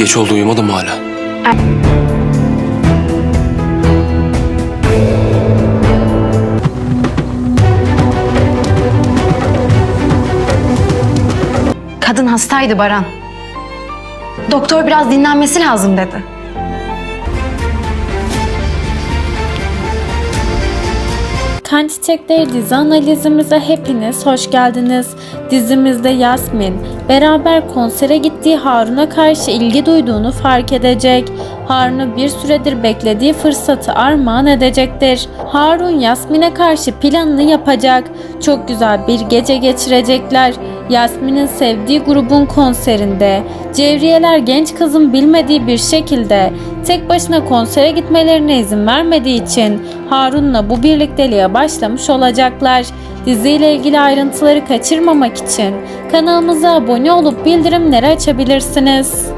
geç oldu uyumadım hala? Kadın hastaydı Baran. Doktor biraz dinlenmesi lazım dedi. Kan Çiçekleri dizi analizimize hepiniz hoş geldiniz. Dizimizde Yasmin beraber konsere gittiği Harun'a karşı ilgi duyduğunu fark edecek. Harun'u bir süredir beklediği fırsatı armağan edecektir. Harun Yasmin'e karşı planını yapacak. Çok güzel bir gece geçirecekler. Yasmin'in sevdiği grubun konserinde Cevriyeler genç kızın bilmediği bir şekilde tek başına konsere gitmelerine izin vermediği için Harun'la bu birlikteliğe başlamış olacaklar. Diziyle ilgili ayrıntıları kaçırmamak için kanalımıza abone olup bildirimleri açabilirsiniz.